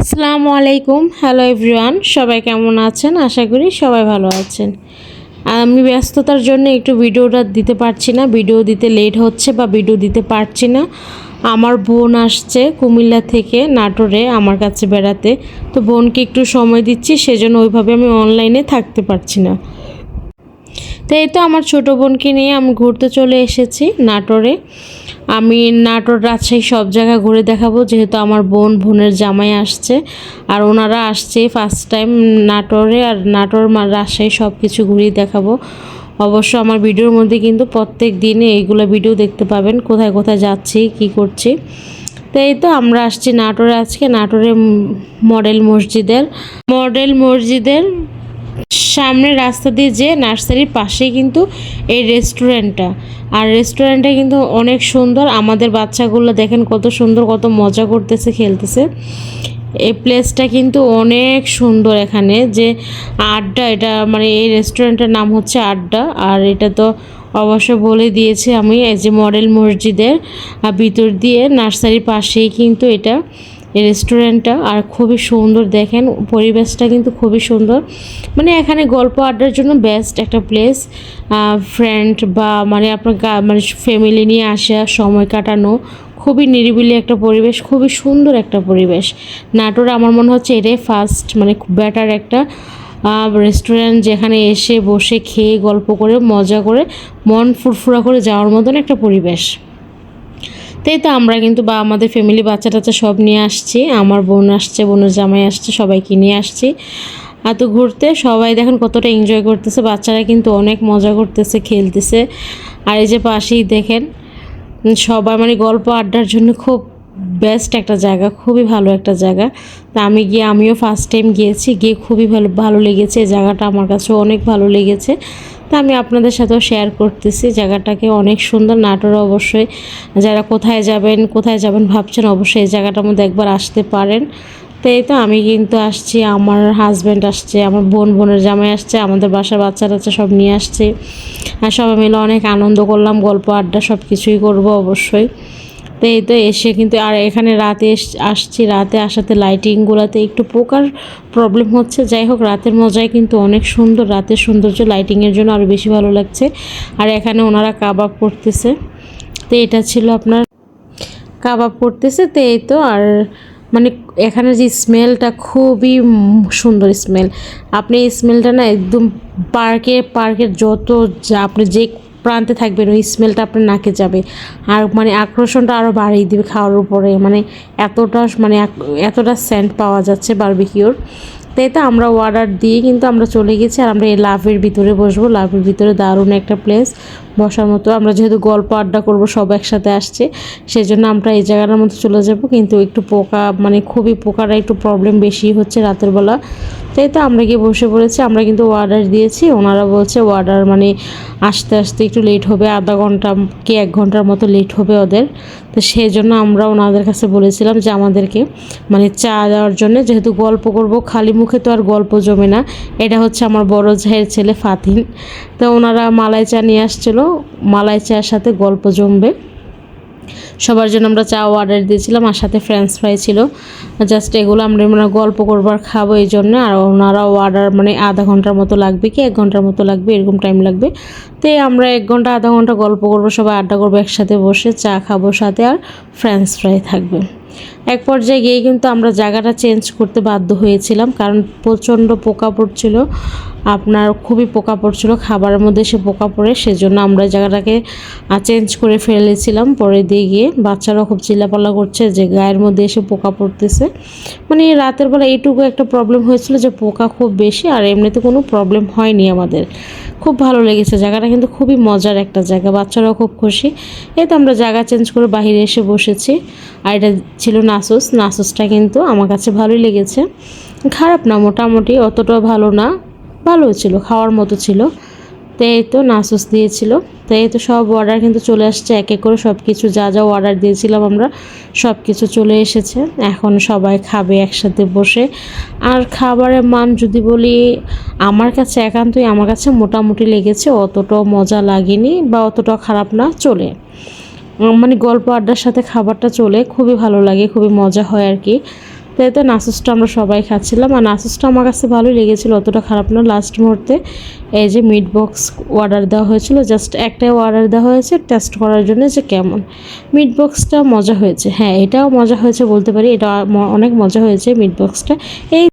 আসসালামু আলাইকুম। Hello everyone সবাই কেমন আছেন? আশা করি সবাই ভালো আছেন। আমি ব্যস্ততার জন্য একটু ভিডিওটা দিতে পারছি না। ভিডিও দিতে লেট হচ্ছে বা ভিডিও দিতে পারছি না। আমার বোন আসছে কুমিল্লা থেকে নাটোরে আমার কাছে বেড়াতে। তো বোনকে একটু সময় দিচ্ছি, সেজন্য ওইভাবে আমি অনলাইনে থাকতে পারছি না। তো এই তো আমার ছোটো বোনকে নিয়ে আমি ঘুরতে চলে এসেছি নাটোরে। আমি নাটোর রাজশাহী সব জায়গা ঘুরে দেখাবো, যেহেতু আমার বোন বোনের জামাই আসছে। আর ওনারা আসছে ফার্স্ট টাইম নাটোরে আর নাটোর রাজশাহী সব কিছু ঘুরিয়ে দেখাবো। অবশ্য আমার ভিডিওর মধ্যে কিন্তু প্রত্যেক দিনে এইগুলো ভিডিও দেখতে পাবেন, কোথায় কোথায় যাচ্ছি, কি করছি। তো এই তো আমরা আসছি নাটোরে আজকে, নাটোরে মডেল মসজিদের। মডেল মসজিদের সামনে রাস্তা দিয়ে যে নার্সারির পাশেই কিন্তু এই রেস্টুরেন্টটা। আর রেস্টুরেন্টটা কিন্তু অনেক সুন্দর। আমাদের বাচ্চাগুলো দেখেন কত সুন্দর, কত মজা করতেছে, খেলতেছে। এই প্লেসটা কিন্তু অনেক সুন্দর এখানে। যে আড্ডা, এটা মানে এই রেস্টুরেন্টের নাম হচ্ছে আড্ডা। আর এটা তো অবশ্য বলে দিয়েছে আমি, এই যে মডেল মসজিদের ভিতর দিয়ে নার্সারির পাশেই কিন্তু এটা। এই রেস্টুরেন্টটা আর খুবই সুন্দর দেখেন, পরিবেশটা কিন্তু খুবই সুন্দর। মানে এখানে গল্প আড্ডার জন্য বেস্ট একটা প্লেস ফ্রেন্ড বা মানে আপনার মানে ফ্যামিলি নিয়ে আসা, সময় কাটানো, খুবই নিরিবিলি একটা পরিবেশ, খুবই সুন্দর একটা পরিবেশ। নাটোরে আমার মনে হচ্ছে এটাই ফার্স্ট মানে খুব বেটার একটা রেস্টুরেন্ট যেখানে এসে বসে খেয়ে গল্প করে, মজা করে, মন ফুরফুরা করে যাওয়ার মতন একটা পরিবেশ। তাই তো আমরা কিন্তু বা আমাদের ফ্যামিলি বাচ্চা টাচ্চা সব নিয়ে আসছি, আমার বোন আসছে, বোনের জামাই আসছে, সবাইকে নিয়ে আসছি। আর তো ঘুরতে সবাই দেখেন কতটা এনজয় করতেছে, বাচ্চারা কিন্তু অনেক মজা করতেছে, খেলতেছে। আর এই যে পাশেই দেখেন সবাই মানে গল্প আড্ডার জন্য খুব বেস্ট একটা জায়গা, খুবই ভালো একটা জায়গা। তা আমি গিয়ে, আমিও ফার্স্ট টাইম গিয়েছি, গিয়ে খুবই ভালো ভালো লেগেছে। এই জায়গাটা আমার কাছে অনেক ভালো লেগেছে। তা আমি আপনাদের সাথেও শেয়ার করতেছি। জায়গাটাকে অনেক সুন্দর, নাটোর অবশ্যই। যারা কোথায় যাবেন কোথায় যাবেন ভাবছেন, অবশ্যই এই জায়গাটার মধ্যে একবার আসতে পারেন। তো এই তো আমি কিন্তু আসছি, আমার হাজব্যান্ড আসছে, আমার বোন, বোনের জামাই আসছে, আমাদের বাসার বাচ্চা টাচ্চা সব নিয়ে আসছে। আর সবাই মিলে অনেক আনন্দ করলাম, গল্প, আড্ডা সব কিছুই করব অবশ্যই। তো এই তো এসে কিন্তু, আর এখানে রাতে আসছি, রাতে আসাতে লাইটিংগুলোতে একটু পোকার প্রবলেম হচ্ছে। যাই হোক রাতের মজায় কিন্তু অনেক সুন্দর। রাতের সৌন্দর্য লাইটিংয়ের জন্য আরও বেশি ভালো লাগছে। আর এখানে ওনারা কাবাব করতেছে। তো এটা ছিল আপনার কাবাব করতেছে। তো এই তো, আর মানে এখানে যে স্মেলটা খুবই সুন্দর স্মেল আপনি এই স্মেলটা না একদম পার্কে পার্কের যত আপনি যে প্রান্তে থাকবেন ওই স্মেলটা আপনার নাকে যাবে। আর মানে আকর্ষণটা আরও বাড়িয়ে দিবে খাওয়ার উপরে। মানে এতটা মানে এতটা সেন্ট পাওয়া যাচ্ছে বারবিকিউর তাই তো আমরা অর্ডার দিয়ে কিন্তু আমরা চলে গেছি আর আমরা এই লাভের ভিতরে বসবো। লাভের ভিতরে দারুণ একটা প্লেস বসার মতো আমরা যেহেতু গল্প আড্ডা করব, সব একসাথে আসছে। সেই জন্য আমরা এই জায়গাটার মধ্যে চলে যাব। কিন্তু একটু পোকা মানে খুবই পোকারা একটু প্রবলেম বেশি হচ্ছে রাতের বেলা। তাই তো আমরা গিয়ে বসে পড়েছি, আমরা কিন্তু অর্ডার দিয়েছি। ওনারা বলছে অর্ডার মানে আসতে আসতে একটু লেট হবে, আধা ঘণ্টা কি এক ঘণ্টার মতো লেট হবে ওদের। তো সেই জন্য আমরা ওনাদের কাছে বলেছিলাম যে আমাদেরকে মানে চা দেওয়ার জন্য, যেহেতু গল্প করব, খালি মুখে তো আর গল্প জমে না। এটা হচ্ছে আমার বড় ভাইয়ের ছেলে ফাতিন তো ওনারা মালাই চা নিয়ে আসছিল, মালাই চায়ের সাথে গল্প জমবে। সবার জন্য আমরা চা অর্ডার দিয়েছিলাম আর সাথে ফ্রেঞ্চ ফ্রাই ছিল। জাস্ট এগুলো আমরা মানে গল্প করবার খাব এই জন্য। আর ওনারাও অর্ডার মানে আধা ঘণ্টার মতো লাগবে কি, এক ঘণ্টার মতো লাগবে, এরকম টাইম লাগবে। তো আমরা এক ঘণ্টা, আধা ঘণ্টা গল্প করব, সবাই আড্ডা করব একসাথে বসে, চা খাব সাথে আর ফ্রেঞ্চ ফ্রাই থাকবে। এক পর্যায়ে গিয়ে কিন্তু আমরা জায়গাটা চেঞ্জ করতে বাধ্য হয়েছিলাম কারণ প্রচণ্ড পোকা পড়ছিল। আপনার খুবই পোকা পড়ছিল, খাবারের মধ্যে সে পোকা পড়ে, সেজন্য আমরা জায়গাটাকে চেঞ্জ করে ফেলেছিলাম। পরে দিয়ে গিয়ে বাচ্চারা খুব চিল্লাপাল্লা করছে যে গায়ের মধ্যে এসে পোকা পড়তেছে। মানে রাতের বেলা এইটুকু একটা প্রবলেম হয়েছিল যে পোকা খুব বেশি আর এমনিতে কোনো প্রবলেম হয়নি আমাদের। খুব ভালো লেগেছে, জায়গাটা কিন্তু খুবই মজার একটা জায়গা, বাচ্চারাও খুব খুশি। এই তো আমরা জায়গা চেঞ্জ করে বাইরে এসে বসেছি। আর এটা ছিল নাসুস, নাসুসটা কিন্তু আমার কাছে ভালোই লেগেছে। খারাপ না, মোটামুটি অতটাও ভালো না। ভালো ছিল, খাওয়ার মতো ছিল। তো এই তো নাসুস দিয়েছিল। তো এই তো সব অর্ডার কিন্তু চলে আসছে, এক এক করে সব কিছু যা যা অর্ডার দিয়েছিলাম আমরা সব কিছু চলে এসেছে। এখন সবাই খাবে একসাথে বসে। আর খাবারের মান যদি বলি, আমার কাছে একান্তই, আমার কাছে মোটামুটি লেগেছে, অতটাও মজা লাগেনি বা অতটাও খারাপ না, চলে। মানে গল্প আড্ডার সাথে খাবারটা চলে, খুবই ভালো লাগে, খুবই মজা হয় আর কি। তাই তো নাসুসটা আমরা সবাই খাচ্ছিলাম, আর নাসুসটা আমার কাছে ভালোই লেগেছিলো, অতটা খারাপ না। লাস্ট মুহূর্তে এই যে মিট বক্স অর্ডার দেওয়া হয়েছিল জাস্ট একটাই অর্ডার দেওয়া হয়েছে টেস্ট করার জন্য যে কেমন। মিট বক্সটা মজা হয়েছে হ্যাঁ এটাও মজা হয়েছে বলতে পারি, এটা অনেক মজা হয়েছে মিট বক্সটা এই